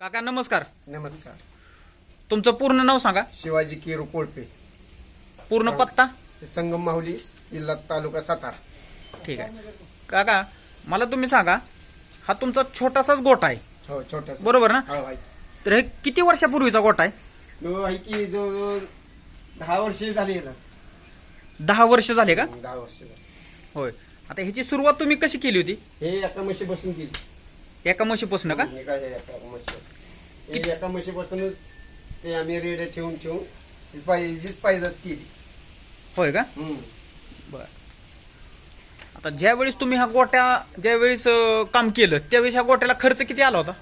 काका नमस्कार. नमस्कार. तुमचं पूर्ण नाव सांगा. शिवाजी केरू कोळपे. पूर्ण पत्ता? संगम माहुली जिल्हा तालुका सातारा. ठीक आहे. काका मला तुम्ही सांगा हा तुमचा छोटासाच गोठा आहे. हो छोटा बरोबर ना? हो आहे. तर हे किती वर्षापूर्वीचा गोठा आहे? तो आहे की जो दहा वर्ष झाली याला. दहा वर्ष झाले का? दहा वर्ष झाली. होय. आता ह्याची सुरुवात तुम्ही कशी केली होती? हे एका म्हशी बसून केली. एका म्हशीपासून का? एका म्हशी हे एका म्हशी बसूनच ते आम्ही रेड्या ठेवून ठेवून हीच पाहिजे हीच पाहिजेच केली. होय का. बर. आता ज्या वेळेस तुम्ही हा गोट्या ज्या वेळेस अं, काम केलं त्यावेळेस ह्या गोट्याला खर्च किती आला होता?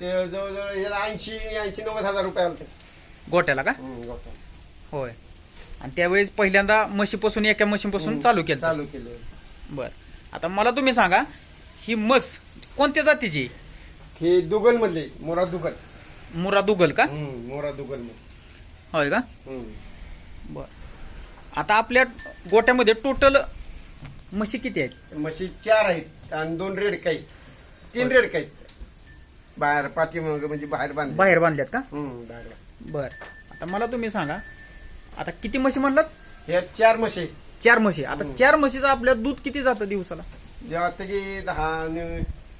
ते जवळजवळ याला ऐंशी ऐंशी नव्वद हजार रुपये आले गोट्याला का? होय. आणि त्यावेळेस पहिल्यांदा म्हशीपासून एका म्हशीपासून चालू केलं. चालू केलं. बर. आता मला तुम्ही सांगा ही म्हस कोणत्या जातीची? हे दुगल मधले मोरा दुगल. मुरा दुगल का? हम्म, मोरा दुगलमध्ये होय का? हम्म. बर. आता आपल्या गोट्यामध्ये टोटल म्हशी किती आहेत? म्हशी चार आहेत आणि दोन रेडका आहेत तीन रेडका आहेत बाहेर पाठीमाग म्हणजे बाहेर बांध बाहेर बांधल्यात का? बाहेर. बर. आता मला तुम्ही सांगा आता किती म्हशी म्हणलात? ह्या चार म्हशी. आहेत चार म्हशी. आता हम्म. चार म्हशीचं आपल्या दूध किती जातं दिवसाला? जेव्हा ते की दहा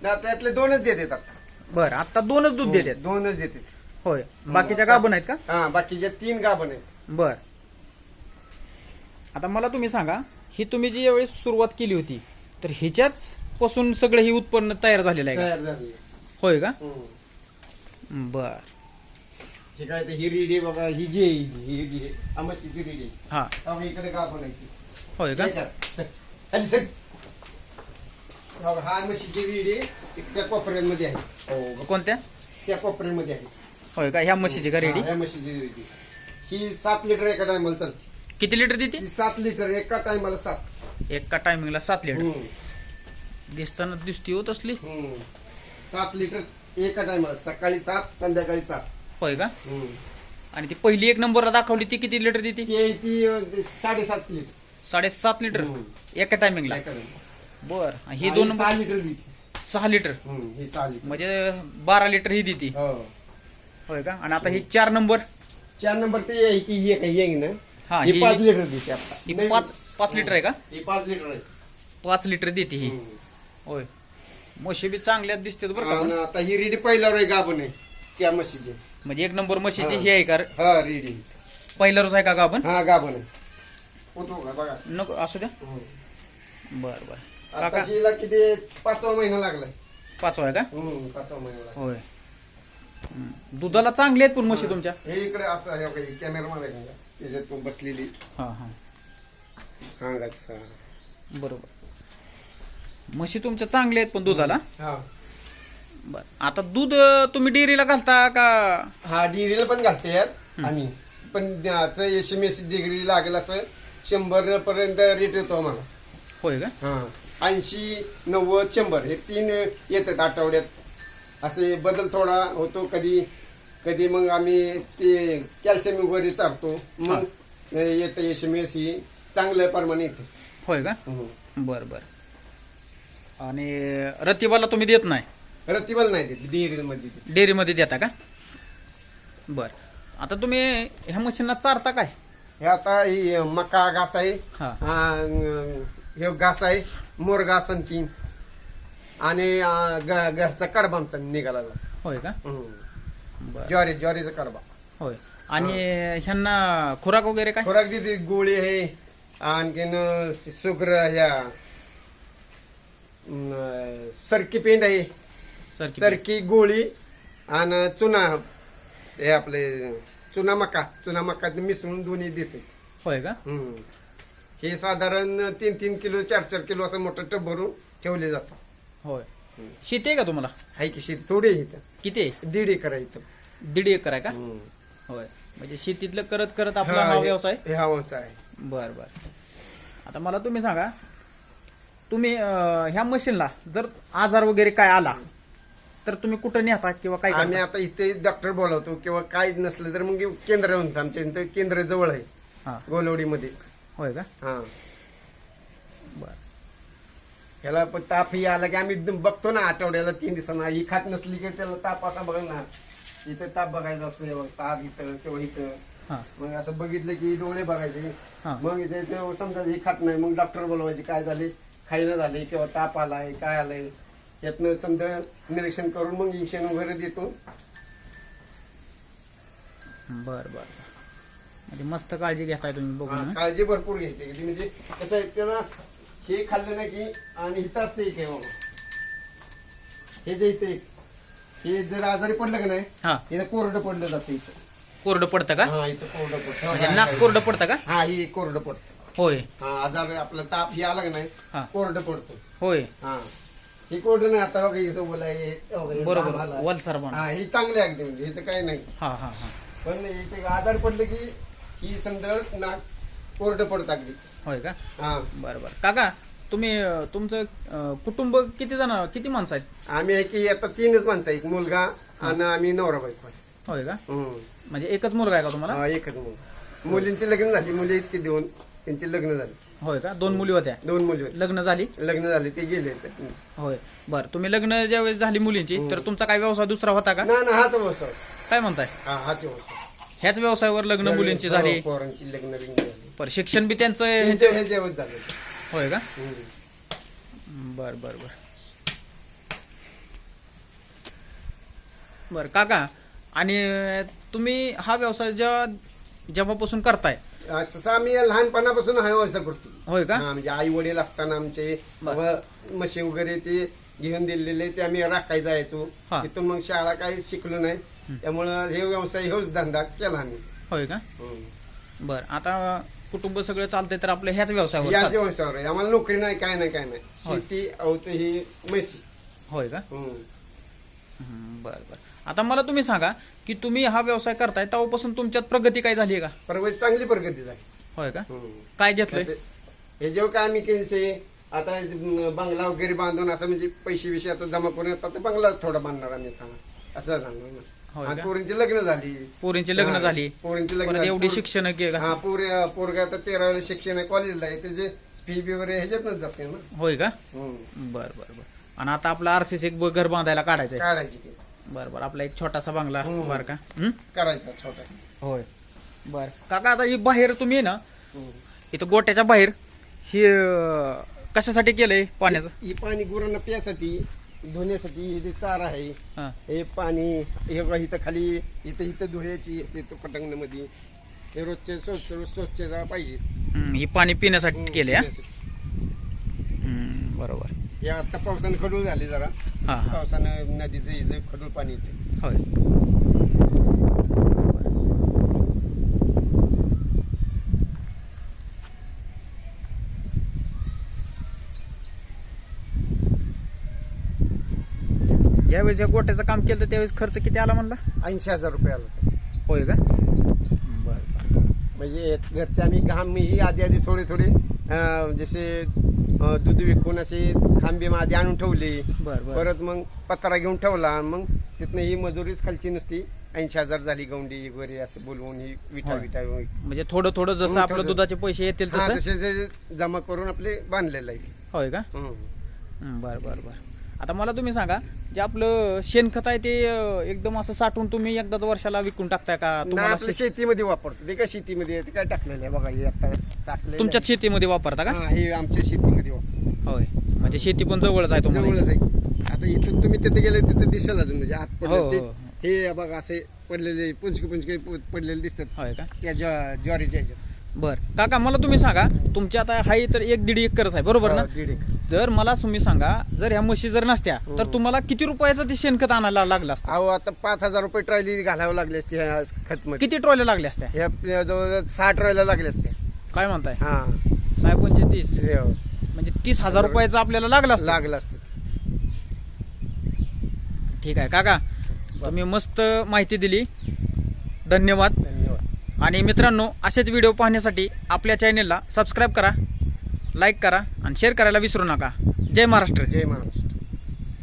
ना त्यातले दोनच देत येतात बर आता दोनच दूध देतात दोनच देतात होय बाकीच्या गाभण आहेत का हा बाकीच्या तीन गाभण आहेत बर आता मला तुम्ही सांगा ही तुम्ही जी यावेळेस सुरुवात केली होती तर ह्याच्याच पासून सगळं हे उत्पन्न तयार झालेलं आहे का तयार झाली होय का हम्म. बर हे काय ते ही रिडी बघा ही जी आहे, ही जी ही जी आहे. आंब्याची जी रिडी हा. इकडे गाभण आहे ती. होय का याच्यात. सर. खाली सर. हो, हा म्हशीची रिडी त्या कोपऱ्यांमध्ये आहे. हो कोणत्या? त्या कोपऱ्यामध्ये आहे. होय का? ह्या म्हशीची का रेडी? हा, या म्हशीची रेडी ही सात लिटर एका टायमाला चालते. किती लिटर देते? ही सात लिटर एका टायमाला सात. एका टायमिंगला सात लिटर. हम्म, दिसताना दिसती हो तसली. हम्म. सात लिटर एका टायमाला सकाळी सात संध्याकाळी सात. होय का? हम्म. आणि ती पहिली एक नंबरला दाखवली ती किती लिटर देते? ती आहे ती अं, साडेसात लिटर. साडेसात लिटर. हम्म. एका टायमिंगला. एका time. बर. ही आणि दोन सहा लिटर देते. सहा लिटर. हम्म, ही सहा लिटर. म्हणजे बारा लिटर ही देते. हो. होय का? आणि आता ही चार नंबर. चार नंबर ते आहे की ही काही येईन ना? हा ही ही पाच लिटर देते आता. ही पाच पाच लिटर आहे का? ही पाच लिटर आहे. पाच लिटर देते ही. हम्म. होय. म्हशी बी चांगल्यात दिसते बरं का आणि. आता ही रेडी पहिल्यावर आहे गाभण आहे त्या म्हशीची. म्हणजे एक नंबर म्हशीची हा. ही आहे का? हा रेडी. पहिल्याच आहे का आपण हा गाभण आहे. होतो का बघा. नको असू द्या. हम्म. बर बर. काका आता किती? पाचवा महिना लागलाय. पाचवा आहे का? हम्म, पाचवा महिना लागला होय. हम्म. दुधाला चांगले आहेत पण म्हशी तुमच्या? हे इकडे असं आहे बघा, हे कॅमेरा मध्ये त्याच्यात तू बसलेली. हा हा. सहा. बरोबर. म्हशी तुमच्या चांगल्या आहेत पण दुधाला? हा. बर. आता दूध अं, तुम्ही डेअरीला घालता का? हा डिग्रीला पण घालते यार. आम्ही. पण असं एस एम एस डिग्री लागेल असं शंभर पर्यंत रेट येतो आम्हाला. होय का? हा. ऐंशी नव्वद शंभर हे तीन येतात आठवड्यात. असे बदल थोडा होतो कधी कधी मग आम्ही ते कॅल्शियम वगैरे चारतो. मग येतं एस एम एस ही चांगल्या प्रमाणे येते. होय का? हम्म. बर बर. आणि रतिबाला तुम्ही देत नाही? रतिबल नाही देते. डिग्री मध्ये देते. डेअरीमध्ये देता का? बर. आता तुम्ही ह्या मशीनला चारता काय? हे आता ही मका घास आहे. हा. अं, घास आहे मोर घास आणखी आणि अं, घरचा कडबा आमचा निघाला होय का. बर. ज्वारी ज्वारीचा कडबा. होय. आणि ह्यांना खुराक वगैरे काय? खोराक देते गोळी आहे आणखीन अं, शुक्र ह्या अं, सरकी पेंड आहे. सर सरकी गोळी आणि चुना हे आपले चुना मका चुना मका मिसळून दोन्ही देते होय का? हम्म. हे साधारण तीन तीन किलो चार चार किलो असं मोठं टब भरून ठेवले जातात. होय. शेती आहे का तुम्हाला? आहे की शेती थोडी आहे इथं. किती आहे? दीड एकर आहे इथं. दीड एकर आहे का? हम्म. होय. म्हणजे शेतीतलं करत करत आपला हा, हा हे- व्यवसाय? हे हा व्यवसाय आहे. बर बर. आता मला तुम्ही सांगा तुम्ही अं, ह्या मशीनला जर आजार वगैरे काय आला तर तुम्ही कुठं नेता किंवा काय आम्ही? आता इथे डॉक्टर बोलावतो किंवा काय नसलं तर मग केंद्र आमच्या इथं. केंद्र जवळ आहे. हा. गोलवडीमध्ये. होय का? हा. बर. ह्याला पण ताप ही आला की आम्ही एकदम बघतो ना आठवड्याला तीन दिवसांना. ही खात नसली की त्याला ताप असा बघा ना इथं ताप बघायचा असतो ताप इथं किंवा इथं. मग असं बघितलं की डोळे बघायचे. मग इथे समजा हे खात नाही मग डॉक्टर बोलवायचे काय झाले? खायला झाले किंवा ताप आलाय काय आलंय? यातनं समजा निरीक्षण करून मग इंजेक्शन वगैरे देतो. बर बर म्हणजे मस्त काळजी घेताय तुम्ही बघून हा, हं? काळजी भरपूर घ्यायची किती म्हणजे कसं आहे त्याला हे खाल्लं नाही की आणि इथं असते एक हे बाबा हे जे इथे एक, हे जर आजारी पडलं का नाही हा. इथं कोरडं पडलं जातं इथं. कोरडं पडतं का? हा इथं कोरडं पडतं. म्हणजे नाक कोरडं पडतं का? हा हे कोरडं पडतं. होय. हा आजार आपला ताप हे आला का नाही हा. कोरडं पडतं. होय. हा. हे कोरडं नाही? आता बघा हे बोला हे हे बघा, हे ताप बरोबर. वलसर हा हे चांगले आहे. अगदी म्हणजे ह्याचं काही नाही. हा हा हा. पण याचे आजार पडलं की ही समजा नाक कोरडं पडतं अगदी होय का? हा. बरं बरं. काका तुम्ही तुमचं अं, कुटुंब किती जण किती माणसं आहेत? आम्ही आहे की आता तीनच माणसं एक मुलगा आणि आम्ही नवरा बायको आहे. होय का? हम्म. म्हणजे एकच मुलगा आहे का तुम्हाला? हा, एकच मुलगा. मुलींची लग्न झाली. मुली इतकी देऊन त्यांची लग्न झाली. होय का? दोन मुली होत्या. दोन मुली होते लग्न झाली? लग्न झाले ते गेले होय. बरं तुम्ही लग्न ज्यावेळेस झाली मुलींची तर तुमचा काय व्यवसाय दुसरा होता का? ना ना हाच व्यवसाय काय म्हणताय? हा हाच व्यवसाय ह्याच व्यवसायावर लग्न मुलींची झाली? हो, पोरांची लग्न बिग्न झाली. पर शिक्षण बी त्यांचं ह्यांचं? हे झाले. होय का? हम्म. बर बर बर. बर काका आणि तुम्ही हा व्यवसाय जेव्हा जेव्हापासून करताय तसं आम्ही लहानपणापासून हा व्यवसाय करतो होय का हा, म्हणजे आई वडील असताना आमचे बर. व म्हशी वगैरे ते घेऊन दिलेले ते आम्ही राखाय जायचो हा. तिथून मग शाळा काही शिकलो नाही त्यामुळं हे व्यवसाय हेच धंदा केला आम्ही होय का हम्म. बर आता कुटुंब सगळं चालतंय तर आपलं ह्याच व्यवसायावर याच चालतंय. व्यवसायावर आहे आम्हाला नोकरी नाही काय नाही काय नाही. शेती अवत ही म्हशी होय का हम्म. हं, बर बर. आता मला तुम्ही सांगा की तुम्ही हा व्यवसाय करताय तेव्हापासून तुमच्यात प्रगती काय झाली आहे का? प्रगती चांगली प्रगती झाली. होय का? हम्म. काय घेतलंय? हे जेव्हा काय आम्ही केले आता बंगला वगैरे बांधून असं म्हणजे पैसे बिशे आता जमा करून आता ते बंगला थोडा बांधणार आम्ही असं झालं. पोरींची लग्न झाली. पोरींची लग्न हा, झाली. पोरींची लग्न. एवढी शिक्षण के? हा पोरी पोरगा आता तेरावेला शिक्षण आहे कॉलेजला आहे. त्याचे फी बी वगैरे ह्याच्यातच जाते ना. होय का? हम्म. बर बर बर. आणि आता आपलं आरसीस एक ब- घर बांधायला काढायची की. बर बर आपला एक छोटासा बंगला हम्म. बर का हं? करायचा छोटा. होय. बर. काका आता ही बाहेर तुम्ही ना. हम्म. इथं गोट्याच्या बाहेर. ही अं, कशासाठी केलंय पाण्याचं? ही पाणी गुरांना प्यासाठी धुण्यासाठी हे जे चारा आहे. हा. हे पाणी हे बघा इथं खाली इथं इथं धुयाची असते तो पटंगणामध्ये. हे रोजचे स्वच्छ रोज स्वच्छता पाहिजे. हं, ही पाणी पिण्यासाठी हम्म, केलंय हा? प्यासाठी. हं, बरोबर. हे आता पावसानं खडूळ झाले जरा. हा हा. पावसानं नदीचं हिचं खडूळ पाणी येते होय. ज्यावेळेस या गोट्याचं काम केलं तर त्यावेळेस खर्च किती आला म्हणला? ऐंशी हजार रुपये आला होता. होय का? बर म्हणजे घरचे आम्ही घाम ही आधी आधी थोडे थोडे अं, जसे दूध विकून असे खांबे आधी आणून ठेवले. परत मग पत्रा घेऊन ठेवला. मग तिथनं ही मजुरीच खालची नसती ऐंशी हजार झाली गौंडी वगैरे असं बोलवून ही विटा. विटा म्हणजे थोडं थोडं जसं आपलं दुधाचे पैसे येतील तसं? जमा करून आपले बांधलेलं आहे. होय का. हं, बर बर बर. आता मला तुम्ही सांगा जे आपलं शेणखत आहे ते एकदम असं साठवून तुम्ही एकदाच वर्षाला विकून टाकताय का? नाही तुम्हाला आपल्या शेतीमध्ये वापरतो. ते काय शेतीमध्ये ते काय टाकलेलं आहे बघा हे आता टाकलेलं तुमच्याच शेतीमध्ये वापरता आहे. का? हा, हे आमच्या शेतीमध्ये वापरतो होय. म्हणजे शेती पण जवळच आहे तुम्हाला जवळच आहे. आता इथून तुम्ही तिथे गेले तिथे दिसेल अजून म्हणजे आत हो, पडले हो, हे. बघा असे पडलेले पुंचके पुंचके पडलेले दिसतात. होय का? त्या ज्वा- ज्वारीच्या ह्याच्यात. बर. काका मला तुम्ही सांगा तुमच्या आता हाय तर एक दीड एकरच आहे बरोबर ना? हो, दीड एकर. जर मला तुम्ही सांगा जर ह्या म्हशी जर नसत्या तर हो. तुम्हाला किती रुपयाचं ते शेणखत आणायला लागलं असतं? अहो आता पाच हजार रुपये ट्रॉली घालावं लागली असते ह्या खत मध्ये किती ट्रॉल्या लागल्या असत्या? ह्या ह्या जवळ साठ ट्रॉल्या लागल्या असते काय म्हणताय? हा. साहेब पंचे तीस. हे हो, म्हणजे तीस हजार रुपयाचं आपल्याला लागलं असतं. लागलं असतं. ठीक आहे काका तुम्ही मस्त माहिती दिली. धन्यवाद. आणि मित्रांनो असेच व्हिडिओ पाहण्यासाठी आपल्या चॅनेलला सबस्क्राईब करा लाईक करा आणि शेअर करायला विसरू नका. जय महाराष्ट्र. जय महाराष्ट्र.